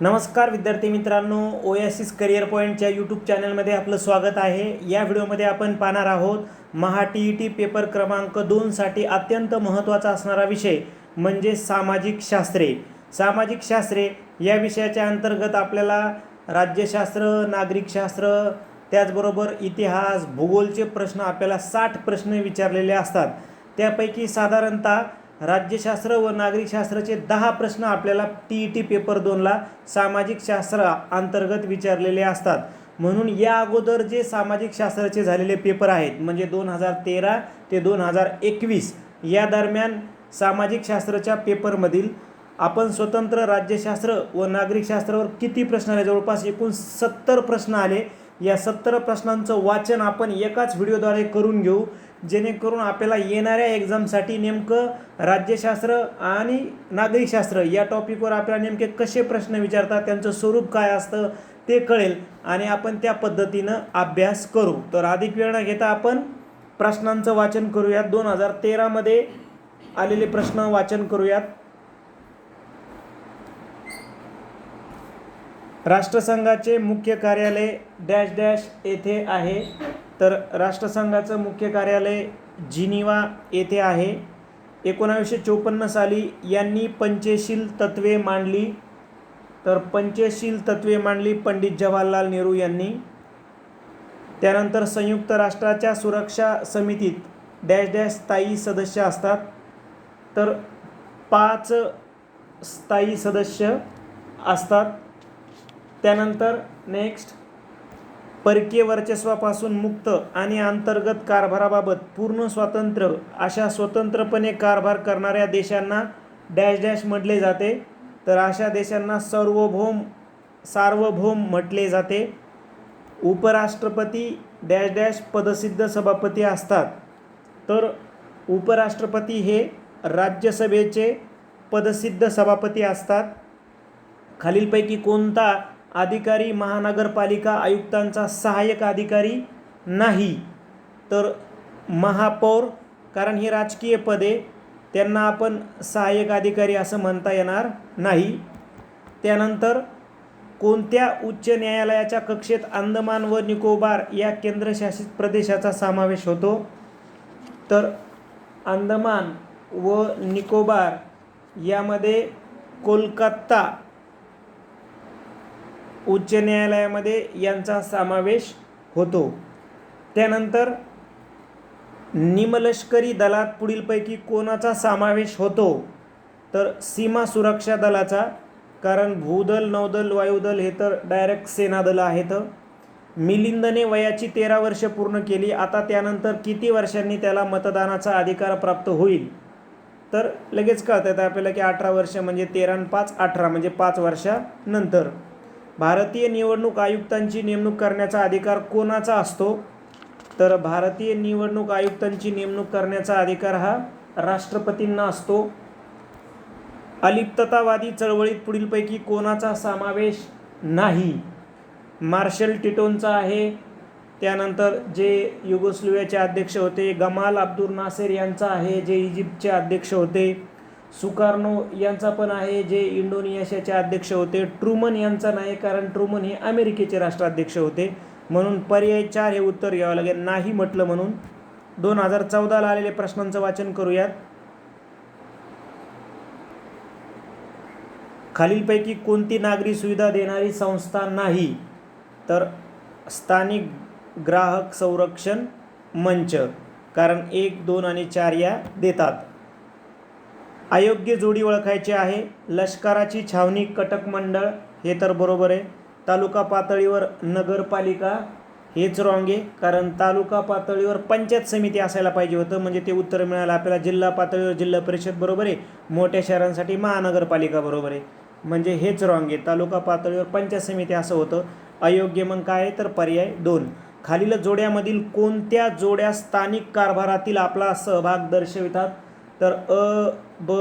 नमस्कार विद्यार्थी मित्रांनो ओ एसिस करिअर पॉईंटच्या यूट्यूब चॅनलमध्ये आपलं स्वागत आहे. या व्हिडिओमध्ये आपण पाहणार आहोत Maha T E T paper क्रमांक दोनसाठी अत्यंत महत्त्वाचा असणारा विषय म्हणजे सामाजिक शास्त्रे. सामाजिक शास्त्रे या विषयाच्या अंतर्गत आपल्याला राज्यशास्त्र नागरिकशास्त्र त्याचबरोबर इतिहास भूगोलचे प्रश्न आपल्याला साठ प्रश्न विचारलेले असतात. त्यापैकी साधारणतः राज्यशास्त्र व नागरिकशास्त्राचे दहा प्रश्न आपल्याला टी ई टी पेपर दोनला सामाजिक शास्त्र अंतर्गत विचारलेले असतात. म्हणून या अगोदर जे सामाजिक शास्त्राचे झालेले पेपर आहेत म्हणजे दोन हजार तेरा ते दोन हजार एकवीस या दरम्यान सामाजिक शास्त्राच्या पेपरमधील आपण स्वतंत्र राज्यशास्त्र व नागरिकशास्त्रावर किती प्रश्न आले? जवळपास एकूण सत्तर प्रश्न आले. या सत्तर प्रश्नांचं वाचन आपण एकाच व्हिडिओद्वारे करून घेऊ. जेणेकरून आपल्याला येणाऱ्या एक्झामसाठी नेमकं राज्यशास्त्र आणि नागरिकशास्त्र या टॉपिकवर आपल्याला नेमके कसे प्रश्न विचारतात त्यांचं स्वरूप काय असतं ते कळेल आणि आपण त्या पद्धतीनं अभ्यास करू. तर अधिक वेळ न घेता आपण प्रश्नांचं वाचन करूयात. दोन हजार तेरामध्ये आलेले प्रश्न वाचन करूयात. राष्ट्रसंघाचे मुख्य कार्यालय डॅश डॅश येथे आहे. तर राष्ट्रसंघाचं मुख्य कार्यालय जिनिवा येथे आहे. एकोणावीसशे चोपन्न साली यांनी पंचशील तत्वे मांडली. तर पंचशील तत्वे मांडली पंडित जवाहरलाल नेहरू यांनी. त्यानंतर संयुक्त राष्ट्राच्या सुरक्षा समितीत डॅश डॅश स्थायी सदस्य असतात. तर पाच स्थायी सदस्य असतात. त्यानंतर नेक्स्ट परकीय वर्चस्वापासून मुक्त आणि अंतर्गत कारभाराबाबत पूर्ण स्वातंत्र्य अशा स्वतंत्रपणे कारभार करणाऱ्या देशांना डॅश डॅश म्हटले जाते. तर अशा देशांना सार्वभौम सार्वभौम म्हटले जाते. उपराष्ट्रपती डॅश डॅश पदसिद्ध सभापती असतात. तर उपराष्ट्रपती हे राज्यसभेचे पदसिद्ध सभापती असतात. खालीलपैकी कोणता अधिकारी महानगरपालिका आयुक्तांचा सहाय्यक अधिकारी नाही तर महापौर कारण ही राजकीय पदे त्यांना आपण सहाय्यक अधिकारी असं म्हणता येणार नाही. त्यानंतर कोणत्या उच्च न्यायालयाच्या कक्षेत अंदमान व निकोबार या केंद्रशासित प्रदेशाचा समावेश होतो? तर अंदमान व निकोबार यामध्ये कोलकाता उच्च न्यायालयामध्ये यांचा समावेश होतो. त्यानंतर निमलष्करी दलात पुढीलपैकी कोणाचा समावेश होतो? तर सीमा सुरक्षा दलाचा कारण भूदल नौदल वायुदल हे तर डायरेक्ट सेनादल आहेत. मिलिंदने वयाची तेरा वर्ष पूर्ण केली. आता त्यानंतर किती वर्षांनी त्याला मतदानाचा अधिकार प्राप्त होईल? तर लगेच कळतं येतं आपल्याला की अठरा वर्ष म्हणजे तेरा पाच अठरा म्हणजे पाच वर्षानंतर. भारतीय निवडणूक आयुक्तांची नेमणूक करण्याचा अधिकार कोणाचा असतो? तर भारतीय निवडणूक आयुक्तांची नेमणूक करण्याचा अधिकार हा राष्ट्रपतींना असतो. अलिप्ततावादी चळवळीत पुढीलपैकी कोणाचा समावेश नाही? मार्शल टिटोनचा आहे. त्यानंतर जे युगोस्लोवियाचे अध्यक्ष होते गमाल अब्दुल नासेर यांचा आहे जे इजिप्तचे अध्यक्ष होते. सुकार्नो यांचा पण आहे जे इंडोनेशियाचे अध्यक्ष होते. ट्रुमन यांचा नाही कारण ट्रुमन हे अमेरिकेचे राष्ट्राध्यक्ष होते. म्हणून पर्याय चार हे उत्तर घ्यावं लागेल. नाही म्हटलं म्हणून. दोन हजार चौदाला आलेले प्रश्नांचं वाचन करूयात. खालीलपैकी कोणती नागरी सुविधा देणारी संस्था नाही? तर स्थानिक ग्राहक संरक्षण मंच. कारण एक दोन आणि चार या देतात. अयोग्य जोडी ओळखायची आहे. लष्कराची छावणी कटक मंडळ हे तर बरोबर आहे. तालुका पातळीवर नगरपालिका हेच रॉंग आहे. कारण तालुका पातळीवर पंचायत समिती असायला पाहिजे होतं. म्हणजे ते उत्तर मिळालं. आपल्याला जिल्हा पातळीवर जिल्हा परिषद बरोबर आहे. मोठ्या शहरांसाठी महानगरपालिका बरोबर आहे. म्हणजे हेच रॉंग आहे. तालुका पातळीवर पंचायत समिती असं होतं. अयोग्य मग काय आहे? तर पर्याय दोन. खालील जोड्यामधील कोणत्या जोड्या स्थानिक कारभारातील आपला सहभाग दर्शवितात? तर अ ब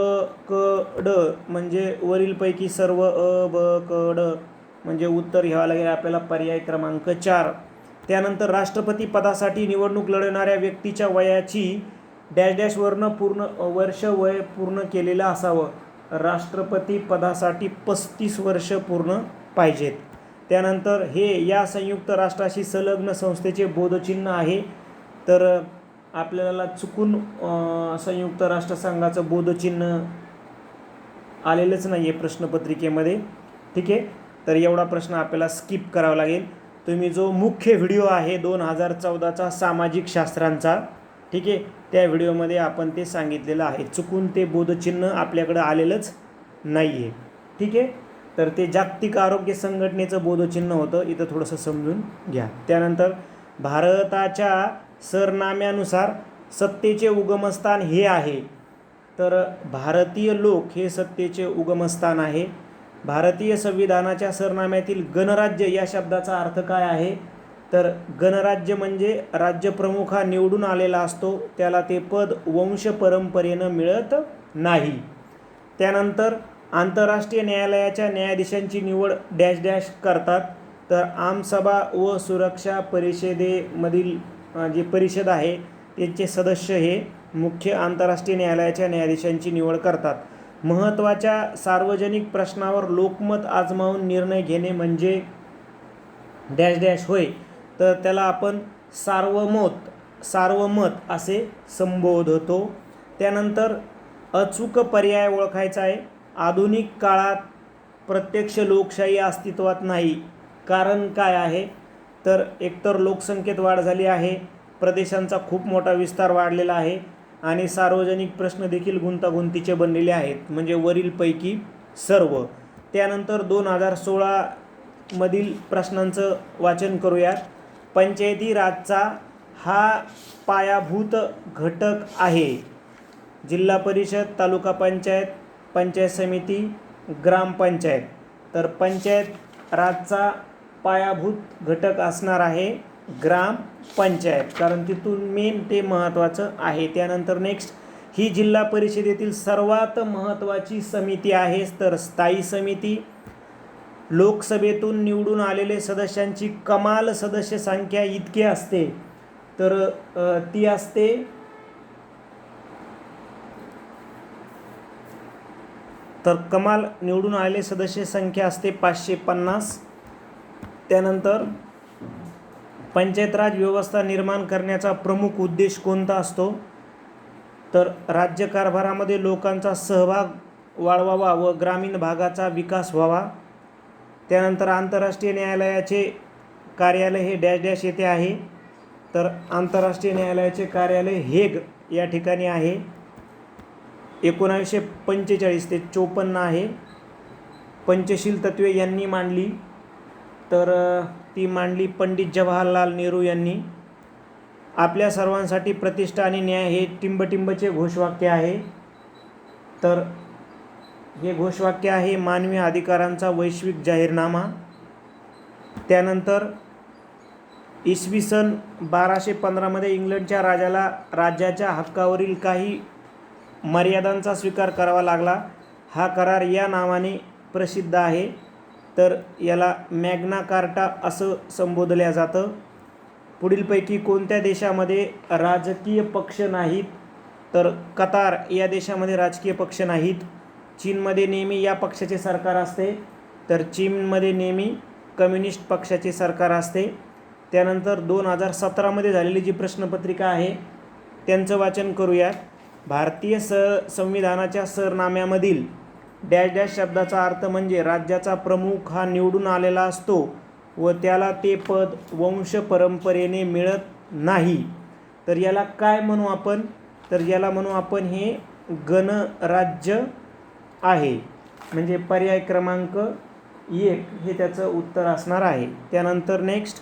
क ड म्हणजे वरीलपैकी सर्व अ ब क ड म्हणजे उत्तर घ्यावं लागेल आपल्याला पर्याय क्रमांक चार. त्यानंतर राष्ट्रपती पदासाठी निवडणूक लढवणाऱ्या व्यक्तीच्या वयाची डॅश डॅशवरनं पूर्ण वर्ष वय पूर्ण केलेलं असावं. राष्ट्रपती पदासाठी पस्तीस वर्ष पूर्ण पाहिजेत. त्यानंतर हे या संयुक्त राष्ट्राशी संलग्न संस्थेचे बोधचिन्ह आहे. तर आपल्याला चुकून संयुक्त राष्ट्रसंघाचं बोधचिन्ह आलेलंच नाही आहे प्रश्नपत्रिकेमध्ये. ठीक आहे? तर एवढा प्रश्न आपल्याला स्किप करावा लागेल. तुम्ही जो मुख्य व्हिडिओ आहे दोन हजार चौदाचा सामाजिक शास्त्रांचा ठीक आहे? त्या व्हिडिओमध्ये आपण ते सांगितलेलं आहे. चुकून ते बोधचिन्ह आपल्याकडं आलेलंच नाही आहे ठीक आहे? तर ते जागतिक आरोग्य संघटनेचं बोधचिन्ह होतं. इथं थोडंसं समजून घ्या. त्यानंतर भारताच्या सरनाम्यानुसार सत्तेचे उगमस्थान हे आहे. तर भारतीय लोक हे सत्तेचे उगमस्थान आहे. भारतीय संविधानाच्या सरनाम्यातील गणराज्य या शब्दाचा अर्थ काय आहे? तर गणराज्य म्हणजे राज्यप्रमुख हा निवडून आलेला असतो. त्याला ते पद वंश परंपरेनं मिळत नाही. त्यानंतर आंतरराष्ट्रीय न्यायालयाच्या न्यायाधीशांची निवड डॅश डॅश करतात. तर आमसभा व सुरक्षा परिषदेमधील जी परिषद आहे त्यांचे सदस्य हे मुख्य आंतरराष्ट्रीय न्यायालयाच्या न्यायाधीशांची निवड करतात. महत्त्वाच्या सार्वजनिक प्रश्नावर लोकमत आजमावून निर्णय घेणे म्हणजे डॅश डॅश होय तर त्याला आपण सार्वमत सार्वमत असे संबोधतो. त्यानंतर अचूक पर्याय ओळखायचा आहे. आधुनिक काळात प्रत्यक्ष लोकशाही अस्तित्वात नाही. कारण काय आहे? तर एकतर लोकसंख्येत वाढ झाली आहे प्रदेशांचा खूप मोठा विस्तार वाढलेला आहे आणि सार्वजनिक प्रश्न देखील गुंतागुंतीचे बनलेले आहेत. म्हणजे वरीलपैकी सर्व. त्यानंतर दोन हजार सोळामधील प्रश्नांचं वाचन करूयात. पंचायती राजचा हा पायाभूत घटक आहे. जिल्हा परिषद तालुका पंचायत पंचायत समिती ग्रामपंचायत तर पंचायत राजचा पायाभूत घटक असणार आहे ग्रामपंचायत कारण तिथून मेन ते महत्त्वाचं आहे. त्यानंतर नेक्स्ट ही जिल्हा परिषदेतील सर्वात महत्त्वाची समिती आहे. तर स्थायी समिती लोकसभेतून निवडून आलेले सदस्यांची कमाल सदस्य संख्या इतकी असते. तर ती असते तर कमाल निवडून आलेले सदस्य संख्या असते पाचशे पन्नास. त्यानंतर पंचायत राज व्यवस्था निर्माण करण्याचा प्रमुख उद्देश कोणता असतो? तर राज्यकारभारामध्ये लोकांचा सहभाग वाढवावा व ग्रामीण भागाचा विकास व्हावा. त्यानंतर आंतरराष्ट्रीय न्यायालयाचे कार्यालय हे डॅश डॅश येथे आहे. तर आंतरराष्ट्रीय न्यायालयाचे कार्यालय हेग या ठिकाणी आहे. एकोणावीसशे पंचेचाळीस ते चोपन्न आहे. पंचशील तत्वे यांनी मांडली. तर ती मांडली पंडित जवाहरलाल नेहरू यांनी. आपल्या सर्वांसाठी प्रतिष्ठा आणि न्याय हे टिंबटिंबचे घोषवाक्य आहे. तर हे घोषवाक्य आहे मानवी अधिकारांचा वैश्विक जाहीरनामा. त्यानंतर इसवी सन बाराशे पंधरामध्ये इंग्लंडच्या राजाला राज्याच्या हक्कावरील काही मर्यादांचा स्वीकार करावा लागला. हा करार या नावाने प्रसिद्ध आहे. तर याला मॅग्ना कार्टा असं संबोधल्या जातं. पुढीलपैकी कोणत्या देशामध्ये राजकीय पक्ष नाहीत? तर कतार या देशामध्ये राजकीय पक्ष नाहीत. चीनमध्ये नेहमी या पक्षाचे सरकार असते. तर चीनमध्ये नेहमी कम्युनिस्ट पक्षाचे सरकार असते. त्यानंतर दोन हजार सतरामध्ये झालेली जी प्रश्नपत्रिका आहे त्यांचं वाचन करूयात. भारतीय स संविधानाच्या सरनाम्यामधील डॅश डॅश शब्दाचा अर्थ म्हणजे राज्याचा प्रमुख हा निवडून आलेला असतो व त्याला ते पद वंश परंपरेने मिळत नाही. तर याला काय म्हणू आपण? तर याला म्हणू आपण हे गणराज्य आहे. म्हणजे पर्याय क्रमांक एक हे त्याचं उत्तर असणार आहे. त्यानंतर नेक्स्ट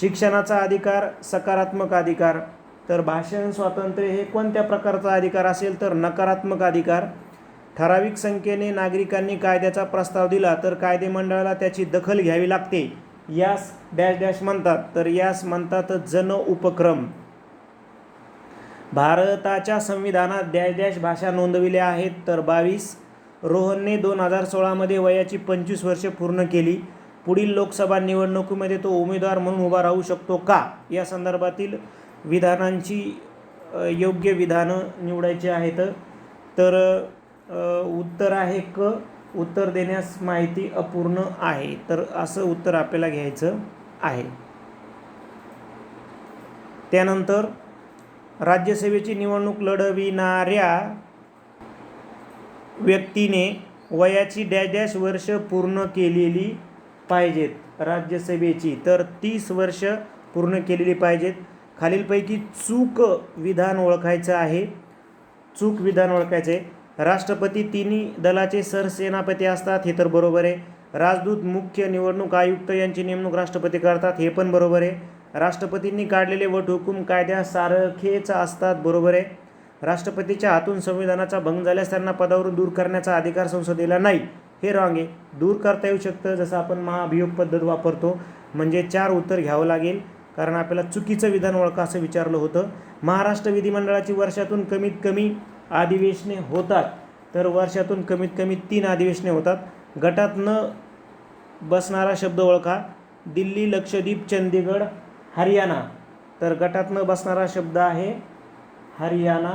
शिक्षणाचा अधिकार सकारात्मक अधिकार. तर भाषण स्वातंत्र्य हे कोणत्या प्रकारचा अधिकार असेल? तर नकारात्मक अधिकार. ठराविक संख्येने नागरिकांनी कायद्याचा प्रस्ताव दिला तर कायदेमंडळाला त्याची दखल घ्यावी लागते. यास डॅश डॅश म्हणतात. तर यास म्हणतात जन उपक्रम. भारताच्या संविधानात डॅश डॅश भाषा नोंदविल्या आहेत. तर बावीस रोहनने दोन हजार सोळामध्ये वयाची पंचवीस वर्षे पूर्ण केली. पुढील लोकसभा निवडणुकीमध्ये तो उमेदवार म्हणून उभा राहू शकतो का? या संदर्भातील विधानांची योग्य विधानं निवडायची आहेत. तर उत्तर आहे क. उत्तर देण्यास माहिती अपूर्ण आहे. तर असं उत्तर आपल्याला घ्यायचं आहे. त्यानंतर राज्यसेवेची निवडणूक लढविणाऱ्या व्यक्तीने वयाची डॅश डॅश वर्ष पूर्ण केलेली पाहिजेत राज्यसभेची. तर तीस वर्ष पूर्ण केलेली पाहिजेत. खालीलपैकी चूक विधान ओळखायचं आहे. चूक विधान ओळखायचे राष्ट्रपती तिन्ही दलाचे सरसेनापती असतात हे तर बरोबर आहे. राजदूत मुख्य निवडणूक आयुक्त यांची नेमणूक राष्ट्रपती करतात हे पण बरोबर आहे. राष्ट्रपतींनी काढलेले वटहुकूम कायद्या सारखेच असतात बरोबर आहे. राष्ट्रपतीच्या हातून संविधानाचा भंग झाल्यास त्यांना पदावरून दूर करण्याचा अधिकार संसदेला नाही. हे रॉंग आहे. दूर करता येऊ शकतं जसं आपण महाभियोग पद्धत वापरतो. म्हणजे चार उत्तर घ्यावं लागेल. कारण आपल्याला चुकीचं विधान ओळखा असं विचारलं होतं. महाराष्ट्र विधिमंडळाची वर्षातून कमीत कमी अधिवेशने होतात तर वर्षातून कमीत कमी तीन अधिवेशने होतात. गटात न बसणारा शब्द ओळखा. दिल्ली लक्षद्वीप चंदीगड हरियाणा. तर गटात न बसणारा शब्द आहे हरियाणा.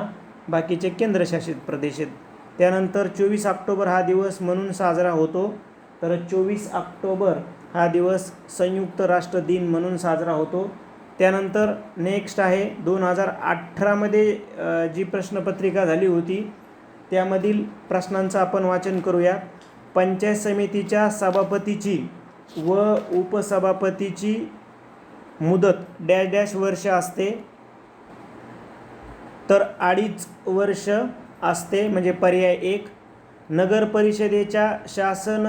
बाकीचे केंद्रशासित प्रदेश आहेत. त्यानंतर चोवीस ऑक्टोबर हा दिवस म्हणून साजरा होतो. तर चोवीस ऑक्टोबर हा दिवस संयुक्त राष्ट्र दिन म्हणून साजरा होतो. त्यानंतर नेक्स्ट आहे दोन हजार अठरामध्ये जी प्रश्नपत्रिका झाली होती त्यामधील प्रश्नांचं आपण वाचन करूया. पंचायत समितीच्या सभापतीची व उपसभापतीची मुदत डॅश डॅश वर्ष असते. तर अडीच वर्ष असते म्हणजे पर्याय एक. नगर परिषदेच्या शासन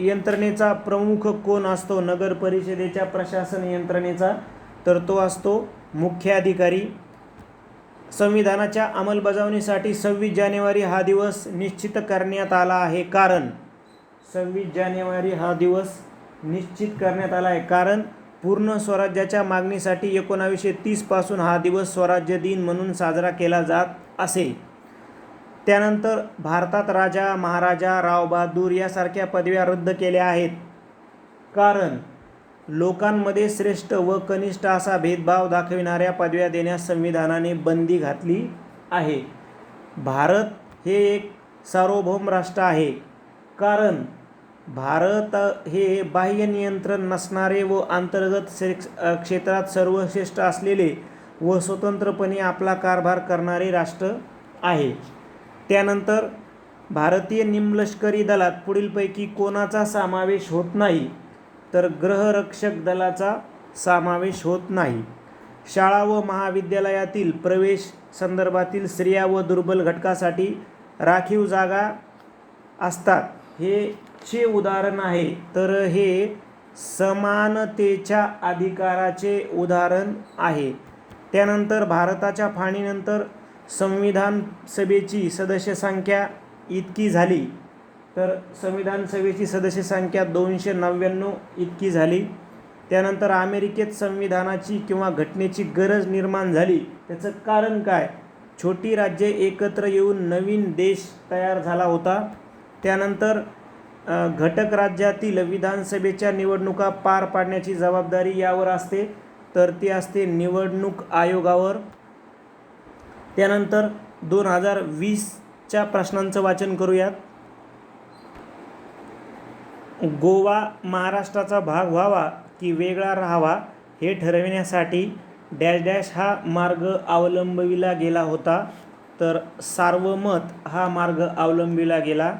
यंत्रणेचा प्रमुख कोण असतो? नगर परिषदेच्या प्रशासन यंत्रणेचा तर तो असतो मुख्य अधिकारी संविधानाच्या अंमलबजावणीसाठी सव्वीस जानेवारी हा दिवस निश्चित करण्यात आला आहे. कारण सव्वीस जानेवारी हा दिवस निश्चित करण्यात आला आहे. कारण पूर्ण स्वराज्याच्या मागणीसाठी एकोणावीसशे तीसपासून हा दिवस स्वराज्य दिन म्हणून साजरा केला जात असे. त्यानंतर भारतात राजा महाराजा राव बहादूर यासारख्या पदव्या रद्द केल्या आहेत. कारण लोकांमध्ये श्रेष्ठ व कनिष्ठ असा भेदभाव दाखविणाऱ्या पदव्या देण्यास संविधानाने बंदी घातली आहे. भारत हे एक सार्वभौम राष्ट्र आहे. कारण भारत हे बाह्य नियंत्रण नसणारे व अंतर्गत क्षेत्रात सर्वश्रेष्ठ असलेले व स्वतंत्रपणे आपला कारभार करणारे राष्ट्र आहे. त्यानंतर भारतीय निमलष्करी दलात पुढीलपैकी कोणाचा समावेश होत नाही? तर ग्रहरक्षक दलाचा समावेश होत नाही. शाळा व महाविद्यालयातील प्रवेश संदर्भातील स्त्रिया व दुर्बल घटकासाठी राखीव जागा असतात. हे चे उदाहरण आहे. तर हे समानतेच्या अधिकाराचे उदाहरण आहे. त्यानंतर भारताच्या फाळणीनंतर संविधान सभेची सदस्य संख्या इतकी झाली. तर संविधान सभेची सदस्य संख्या दोनशे नव्याण्णव इतकी झाली. त्यानंतर अमेरिकेत संविधानाची किंवा घटनेची गरज निर्माण झाली. त्याचं कारण काय? छोटी राज्ये एकत्र येऊन नवीन देश तयार झाला होता. त्यानंतर घटक राज्यातील विधानसभेच्या निवडणुका पार पाडण्याची जबाबदारी यावर असते. तर ती असते निवडणूक आयोगावर. त्यानंतर दोन हजार वीसच्या प्रश्नांचं वाचन करूयात. गोवा महाराष्ट्राचा भाग व्हावा की वेगळा राहावा हे ठरविण्यासाठी डॅश डॅश हा मार्ग अवलंबविला गेला होता. तर सार्वमत हा मार्ग अवलंबिला गेला.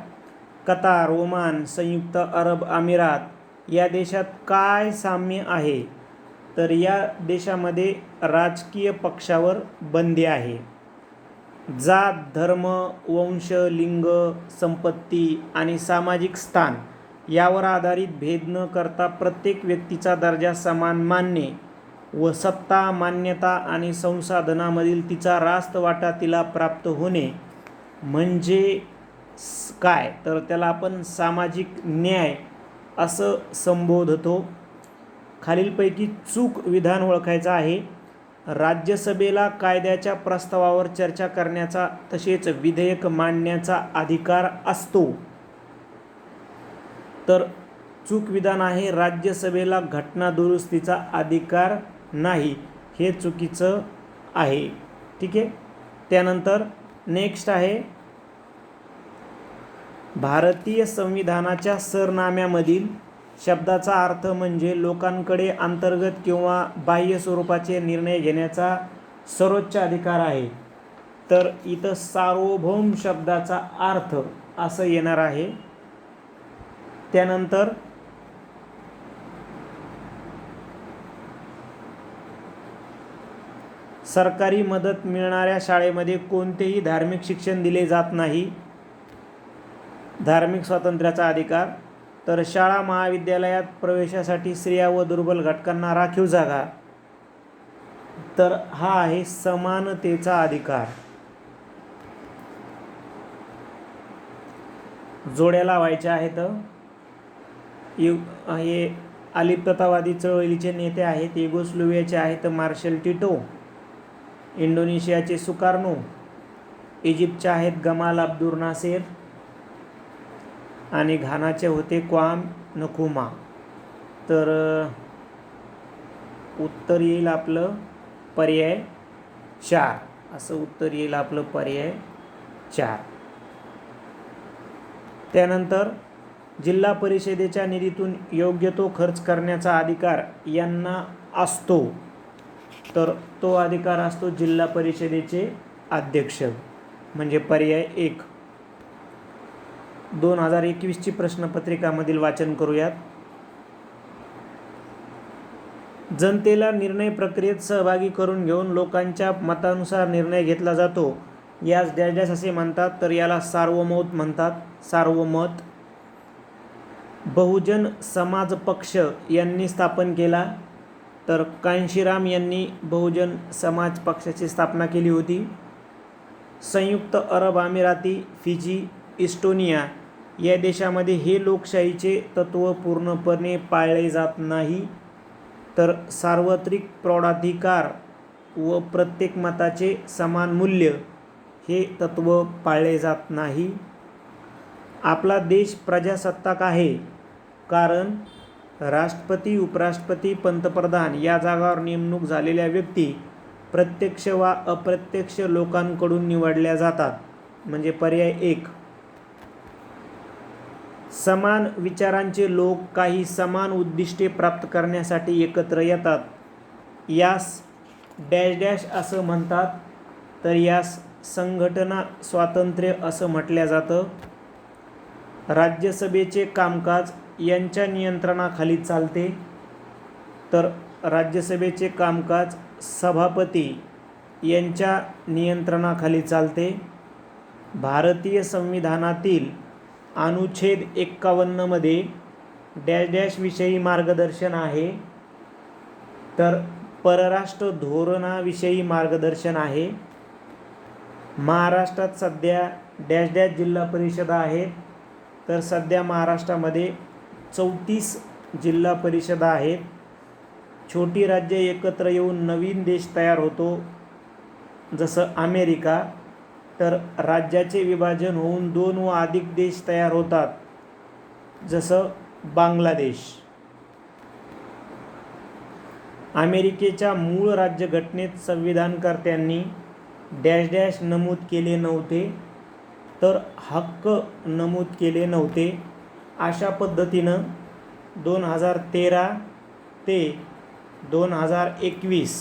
कतार ओमान संयुक्त अरब अमिरात या देशात काय साम्य आहे? तर या देशामध्ये राजकीय पक्षावर बंदी आहे. जात धर्म वंश लिंग संपत्ती आणि सामाजिक स्थान यावर आधारित भेद न करता प्रत्येक व्यक्तीचा दर्जा समान मानणे व सत्ता मान्यता आणि संसाधनामधील तिचा रास्त वाटा तिला प्राप्त होणे म्हणजे काय? तर त्याला आपण सामाजिक न्याय असं संबोधतो. खालीलपैकी चूक विधान ओळखायचं आहे. राज्यसभेला कायद्याच्या प्रस्तावावर चर्चा करण्याचा तसेच विधेयक मांडण्याचा अधिकार असतो. तर चूक विधान आहे. राज्यसभेला घटना दुरुस्तीचा अधिकार नाही हे चुकीचं आहे. ठीक आहे? त्यानंतर नेक्स्ट आहे. भारतीय संविधानाच्या सरनाम्यामधील शब्दाचा अर्थ म्हणजे लोकांकडे अंतर्गत किंवा बाह्य स्वरूपाचे निर्णय घेण्याचा सर्वोच्च अधिकार आहे. तर इथं सार्वभौम शब्दाचा अर्थ असं येणार आहे. त्यानंतर सरकारी मदत मिळणाऱ्या शाळेमध्ये कोणतेही धार्मिक शिक्षण दिले जात नाही. धार्मिक स्वातंत्र्याचा अधिकार. तर शाळा महाविद्यालयात प्रवेशासाठी स्त्रिया व दुर्बल घटकांना राखीव जागा. तर हा आहे समानतेचा अधिकार. जोड्या लावायच्या आहेत. यु हे अलिप्ततावादी चळवळीचे नेते आहेत. युगोस्लोवियाचे आहेत मार्शल टिटो. इंडोनेशियाचे सुकार्नो. इजिप्तचे आहेत गमाल अब्दुर नासेर. आणि घानाचे होते क्वाम नकुमा तर उत्तर येईल आपलं पर्याय चार. असं उत्तर येईल आपलं पर्याय चार. त्यानंतर जिल्हा परिषदेच्या निधीतून योग्य तो खर्च करण्याचा अधिकार यांना असतो. तर तो अधिकार असतो जिल्हा परिषदेचे अध्यक्ष. म्हणजे पर्याय एक. दोन हजार एकवीसची प्रश्नपत्रिकामधील वाचन करूयात. जनतेला निर्णय प्रक्रियेत सहभागी करून घेऊन लोकांच्या मतानुसार निर्णय घेतला जातो. यास डॅश असे म्हणतात तर याला सार्वमत म्हणतात. सार्वमत. बहुजन समाज पक्ष यांनी स्थापन केला. तर कांशीराम यांनी बहुजन समाज पक्षाची स्थापना केली होती. संयुक्त अरब अमिराती फिजी इस्टोनिया या देशामध्ये हे लोकशाहीचे तत्त्व पूर्णपणे पाळले जात नाही. तर सार्वत्रिक प्रौढाधिकार व प्रत्येक मताचे समान मूल्य हे तत्त्व पाळले जात नाही. आपला देश प्रजासत्ताक आहे. कारण राष्ट्रपती उपराष्ट्रपती पंतप्रधान या जागावर नेमणूक झालेल्या व्यक्ती प्रत्यक्ष वा अप्रत्यक्ष लोकांकडून निवडल्या जातात. म्हणजे पर्याय एक. समान विचारांचे लोक काही समान उद्दिष्टे प्राप्त करण्यासाठी एकत्र येतात. यास डॅश डॅश असं म्हणतात तर यास संघटना स्वातंत्र्य असं म्हटलं जातं. राज्यसभेचे कामकाज यांच्या नियंत्रणाखाली चालते. तर राज्यसभेचे कामकाज सभापती यांच्या नियंत्रणाखाली चालते. भारतीय संविधानातील अनुच्छेद एक्कावन्नमध्ये डॅश डॅशविषयी मार्गदर्शन आहे. तर परराष्ट्र धोरणाविषयी मार्गदर्शन आहे. महाराष्ट्रात सध्या डॅश डॅश जिल्हा परिषदा आहेत. तर सध्या महाराष्ट्रामध्ये चौतीस जिल्हा परिषदा आहेत. छोटी राज्ये एकत्र येऊन नवीन देश तयार होतो जसं अमेरिका. तर राज्याचे विभाजन होऊन दोन व अधिक देश तयार होतात जसं बांगलादेश. अमेरिकेच्या मूळ राज्यघटनेत संविधानकर्त्यांनी डॅश डॅश नमूद केले नव्हते. तर हक्क नमूद केले नव्हते. अशा पद्धतीनं दोन हजार तेरा ते दोन हजार एकवीस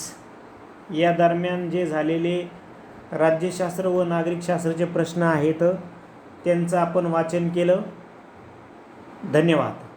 या दरम्यान जे झालेले राज्यशास्त्र व नागरिकशास्त्राचे प्रश्न आहेत त्यांचं आपण वाचन केलं. धन्यवाद.